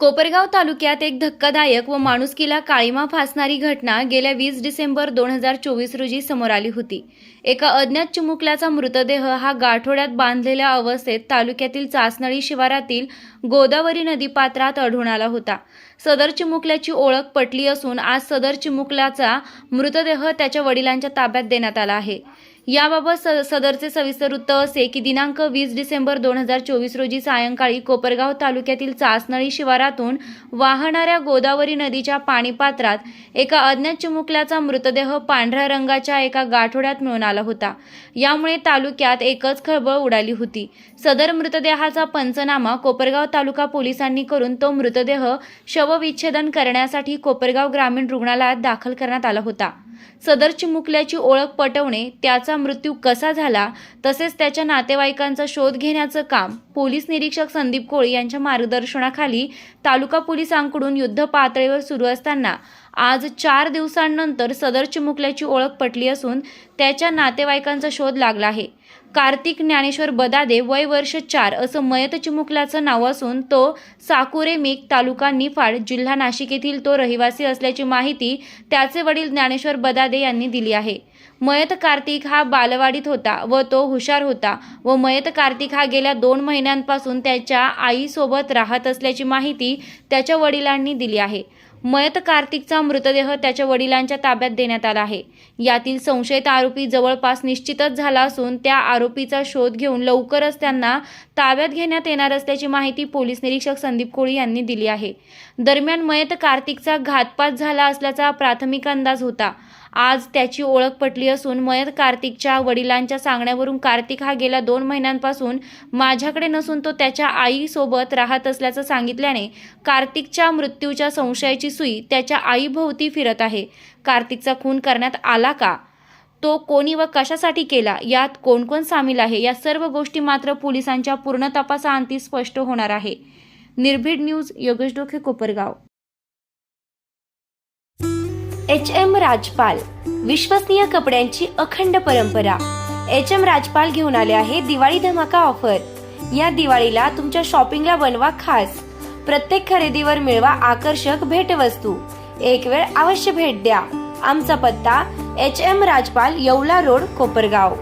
कोपरगाव तालुक्यात एक धक्कादायक व माणुसकीला काळीमा फासणारी घटना गेल्या वीस डिसेंबर दोन हजार चोवीस रोजी समोर आली होती. एका अज्ञात चिमुकल्याचा मृतदेह हा गाठोड्यात बांधलेल्या अवस्थेत तालुक्यातील चासनळी शिवारातील गोदावरी नदीपात्रात आढळून आला होता. सदर चिमुकल्याची ओळख पटली असून आज सदर चिमुकल्याचा मृतदेह त्याच्या वडिलांच्या ताब्यात देण्यात आला आहे. याबाबत स- सदरचे सविस्तर वृत्त असे की दिनांक वीस डिसेंबर दोन हजार चोवीस रोजी सायंकाळी कोपरगाव तालुक्यातील चासनळी शिवारातून वाहणाऱ्या गोदावरी नदीच्या पाणीपात्रात एका अज्ञात चिमुकल्याचा मृतदेह पांढऱ्या रंगाच्या एका गाठोड्यात मिळून आला होता. यामुळे तालुक्यात एकच खळबळ उडाली होती. सदर मृतदेहाचा पंचनामा कोपरगाव तालुका पोलिसांनी करून तो मृतदेह शवविच्छेदन करण्यासाठी कोपरगाव ग्रामीण रुग्णालयात दाखल करण्यात आला होता. सदर चिमुकल्याची ओळख पटवणे त्याचा मृत्यू कसा झाला तसेच त्याच्या नातेवाईकांचा शोध घेण्याचं काम पोलीस निरीक्षक संदीप कोळी यांच्या मार्गदर्शनाखाली तालुका पोलिसांकडून युद्ध पातळीवर सुरू असताना आज चार दिवसांनंतर सदर चिमुकल्याची ओळख पटली असून त्याच्या नातेवाईकांचा शोध लागला आहे. कार्तिक ज्ञानेश्वर बदादे वय वर्ष चार असं मयत चिमुकल्याचं नाव असून तो साकुरे मेक तालुका निफाड जिल्हा नाशिक येथील तो रहिवासी असल्याची माहिती त्याचे वडील ज्ञानेश्वर बदादे यांनी दिली आहे. मयत कार्तिक हा बालवाडीत होता व तो हुशार होता व मयत कार्तिक हा गेल्या दोन महिन्यांपासून त्याच्या आईसोबत राहत असल्याची माहिती त्याच्या वडिलांनी दिली आहे. मयत कार्तिकचा मृतदेह त्याच्या वडिलांच्या ताब्यात देण्यात आला आहे. यातील संशयित आरोपी जवळपास निश्चितच झाला असून त्या आरोपीचा शोध घेऊन लवकरच त्यांना ताब्यात घेण्यात येणार असल्याची माहिती पोलीस निरीक्षक संदीप कोळी यांनी दिली आहे. दरम्यान मयत कार्तिकचा घातपात झाला असल्याचा प्राथमिक अंदाज होता. आज त्याची ओळख पटली असून मयत कार्तिकच्या वडिलांच्या सांगण्यावरून कार्तिक हा गेल्या दोन महिन्यांपासून माझ्याकडे नसून तो त्याच्या आईसोबत राहत असल्याचं सांगितल्याने कार्तिकच्या मृत्यूच्या संशयाची सुई त्याच्या आईभोवती फिरत आहे. कार्तिकचा खून करण्यात आला का? तो कोणी व कशासाठी केला? यात कोण कोण सामील आहे? या सर्व गोष्टी मात्र पोलिसांच्या पूर्ण तपासाअंती स्पष्ट होणार आहे. निर्भीड news Yogesh Dokhe Kopargaon. H M Rajpal. विश्वसनीय कपड्यांची अखंड परंपरा. एच एम राजपाल घेऊन आले आहे दिवाळी धमाका ऑफर. या दिवाळीला तुमच्या शॉपिंगला बनवा खास. प्रत्येक खरेदीवर मिळवा आकर्षक भेटवस्तू. एक वेळ अवश्य भेट द्या. आमचा पत्ता H M Rajpal Yeola road Kopargaon.